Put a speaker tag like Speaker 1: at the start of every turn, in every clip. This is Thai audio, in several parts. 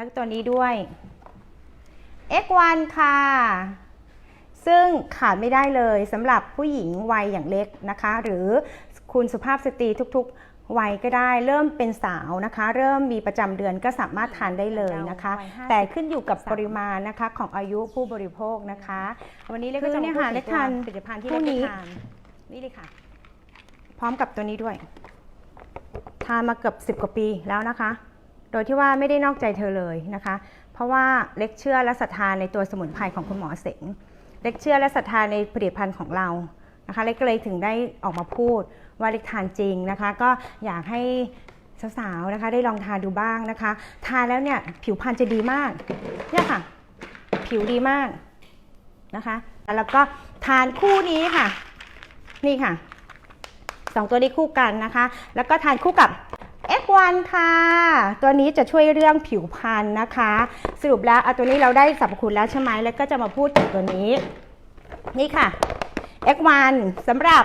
Speaker 1: แล้วก็ตัวนี้ด้วย X1 ค่ะ ซึ่งขาดไม่ได้เลยสำหรับผู้หญิงวัยอย่างเล็กนะคะ หรือคุณสุภาพสตรีทุกๆ วัยก็ได้ เริ่มเป็นสาวนะคะ เริ่มมีประจำเดือนก็สามารถทานได้เลยนะคะ
Speaker 2: วัย50
Speaker 1: แต่ขึ้นอยู่กับปริมาณนะคะของอายุผู้บริโภคนะคะ วันนี้เล็กก็จะ
Speaker 2: คือเนี่
Speaker 1: มายพูด
Speaker 2: ค่ะ
Speaker 1: ถึง
Speaker 2: เล็ก
Speaker 1: ตัว
Speaker 2: ทาน
Speaker 1: ผลิตภัณฑ์ที่
Speaker 2: พว
Speaker 1: เล็
Speaker 2: ก
Speaker 1: ก
Speaker 2: นี้
Speaker 1: ได้ทานนี่เลยค่ะ พร้อมกับตัวนี้ด้วย ทานมาเกือบ10กว่าปีแล้วนะคะ โดยที่ว่าไม่ได้นอกใจเธอเลยนะคะ เพราะว่าเล็กเชื่อและศรัทธาในตัวสมุนไพรของคุณหมอเสงเล็กเชื่อและศรัทธาในผลิตภัณฑ์ของเรานะคะเล็กเลยถึงได้ออกมาพูดว่าเล็กทานจริงนะคะ ก็อยากให้สาวๆนะคะ ได้ลองทานดูบ้างนะคะ ทานแล้วเนี่ยผิวพรรณจะดีมากเนี่ยค่ะ ผิวดีมากนะคะ แล้วก็ทานคู่นี้ค่ะ นี่ค่ะสองตัวนี้คู่กันนะคะ แล้วก็ทานคู่กับ F1 ค่ะ ตัวนี้จะช่วยเรื่องผิวพรรณนะคะ สรุปแล้วเอาตัวนี้เราได้สรรพคุณแล้วใช่ไหมแล้วก็จะมาพูดถึงตัวนี้ นี่ค่ะ X1 สำหรับ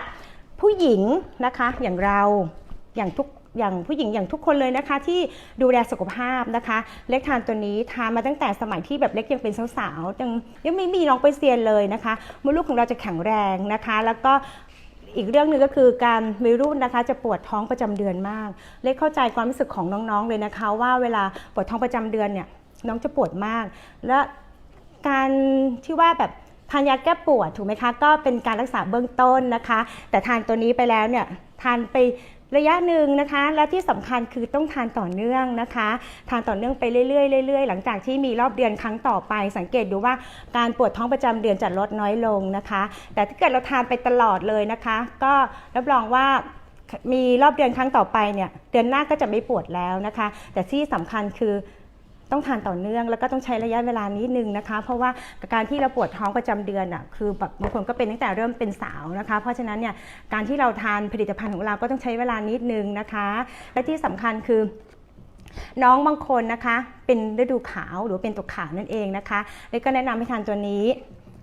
Speaker 1: ผู้หญิงนะคะอย่างเราอย่างทุกอย่างผู้หญิงอย่างทุกคนเลยนะคะ ที่ดูแลสุขภาพนะคะ เล็กทานตัวนี้ทานมาตั้งแต่สมัยที่แบบเล็กยังเป็นสาวๆยังยังไม่มีน้องไปเซียนเลยนะคะมดลูกของเราจะแข็งแรงนะคะ แล้วก็ อีกเรื่องหนึ่งก็คือการวัยรุ่นนะคะจะปวดท้องประจำเดือนมาก เล็กเข้าใจความรู้สึกของน้องๆเลยนะคะ ว่าเวลาปวดท้องประจำเดือนเนี่ยน้องจะปวดมาก และการที่ว่าแบบทานยาแก้ปวดถูกไหมคะ ก็เป็นการรักษาเบื้องต้นนะคะ แต่ทานตัวนี้ไปแล้วเนี่ยทานไป ระยะหนึ่งนะคะ และที่สำคัญคือต้องทานต่อเนื่องนะคะ ทานต่อเนื่องไปเรื่อยๆเรื่อยๆ หลังจากที่มีรอบเดือนครั้งต่อไป สังเกตดูว่าการปวดท้องประจำเดือนจะลดน้อยลงนะคะ แต่ถ้าเกิดเราทานไปตลอดเลยนะคะ ก็รับรองว่ามีรอบเดือนครั้งต่อไปเนี่ยเดือนหน้าก็จะไม่ปวดแล้วนะคะ แต่ที่สำคัญคือ ต้องทานต่อเนื่องแล้วก็ต้องใช้ระยะเวลานิดนึงนะคะ เพราะว่าการที่เราปวดท้องประจำเดือนอะคือแบบบางคนก็เป็นตั้งแต่เริ่มเป็นสาวนะคะ เพราะฉะนั้นเนี่ยการที่เราทานผลิตภัณฑ์ของเราก็ต้องใช้เวลานิดนึงนะคะ และที่สำคัญคือน้องบางคนนะคะ เป็นฤดูขาวหรือเป็นตกขาวนั่นเองนะคะเลยก็แนะนำให้ทานตัวนี้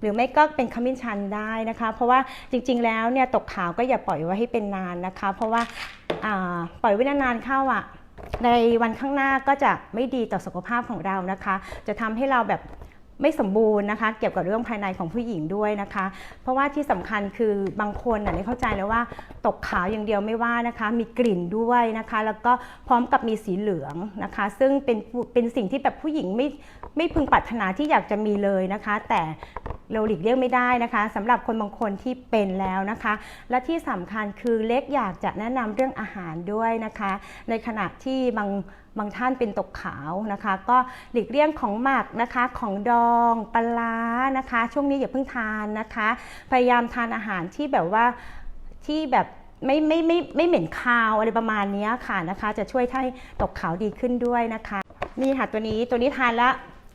Speaker 1: หรือไม่ก็เป็นขมิ้นชันได้นะคะ เพราะว่าจริงๆแล้วเนี่ยตกขาวก็อย่าปล่อยไว้ให้เป็นนานนะคะ เพราะว่าอ่าปล่อยไว้นานๆเข้าอะ ในวันข้างหน้าก็จะไม่ดีต่อสุขภาพของเรานะคะ จะทำให้เราแบบไม่สมบูรณ์นะคะ เกี่ยวกับเรื่องภายในของผู้หญิงด้วยนะคะ เพราะว่าที่สำคัญคือบางคนน่ะได้เข้าใจแล้วว่า ตกขาวอย่างเดียวไม่ว่านะคะ มีกลิ่นด้วยนะคะ แล้วก็พร้อมกับมีสีเหลืองนะคะ ซึ่งเป็นเป็นสิ่งที่แบบผู้หญิงไม่ไม่พึงปรารถนาที่อยากจะมีเลยนะคะ แต่ เราหลีกเลี่ยงไม่ได้นะคะสำหรับคนบางคนที่เป็นแล้วนะคะ และที่สำคัญคือเล็กอยากจะแนะนำเรื่องอาหารด้วยนะคะ ในขณะที่บางบางท่านเป็นตกขาวนะคะ ก็หลีกเลี่ยงของหมักนะคะของดองปลานะคะ ช่วงนี้อย่าเพิ่งทานนะคะ พยายามทานอาหารที่แบบว่าที่แบบไม่ไม่ไม่ไม่เหม็นคาวอะไรประมาณนี้ค่ะนะคะ จะช่วยให้ตกขาวดีขึ้นด้วยนะคะนี่ค่ะตัวนี้ตัวนี้ทานแล้ว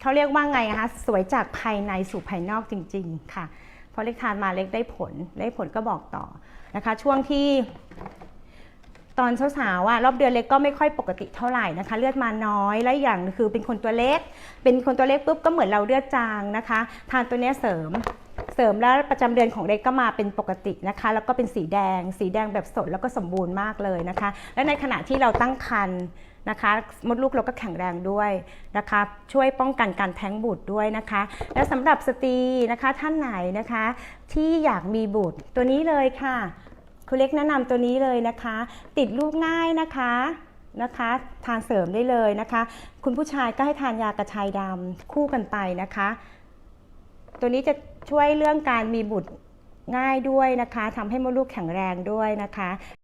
Speaker 1: เขาเรียกว่าไงคะสวยจากภายในสู่ภายนอกจริง ๆ ค่ะพอเล็กทานมาเล็กได้ผลได้ผลก็บอกต่อนะคะ ช่วงที่ตอนสาวๆอะรอบเดือนเล็กก็ไม่ค่อยปกติเท่าไหร่นะคะ เลือดมาน้อยและอย่างคือเป็นคนตัวเล็ก เป็นคนตัวเล็กปุ๊บก็เหมือนเราเลือดจางนะคะ ทานตัวนี้เสริม เสริมแล้วประจำเดือนของเล็กก็มาเป็นปกตินะคะ แล้วก็เป็นสีแดง สีแดงแบบสดแล้วก็สมบูรณ์มากเลยนะคะ และในขณะที่เราตั้งครรภ์นะคะมดลูกเราก็แข็งแรงด้วยนะคะช่วยป้องกันการแท้งบุตรด้วยนะคะ และสำหรับสตรีนะคะท่านไหนนะคะ ที่อยากมีบุตรตัวนี้เลยค่ะคุณเล็กแนะนำตัวนี้เลยนะคะ ติดลูกง่ายนะคะนะคะทานเสริมได้เลยนะคะ คุณผู้ชายก็ให้ทานยากระชายดำคู่กันไปนะคะ ตัวนี้จะช่วยเรื่องการมีบุตรง่ายด้วยนะคะทำให้มดลูกแข็งแรงด้วยนะคะ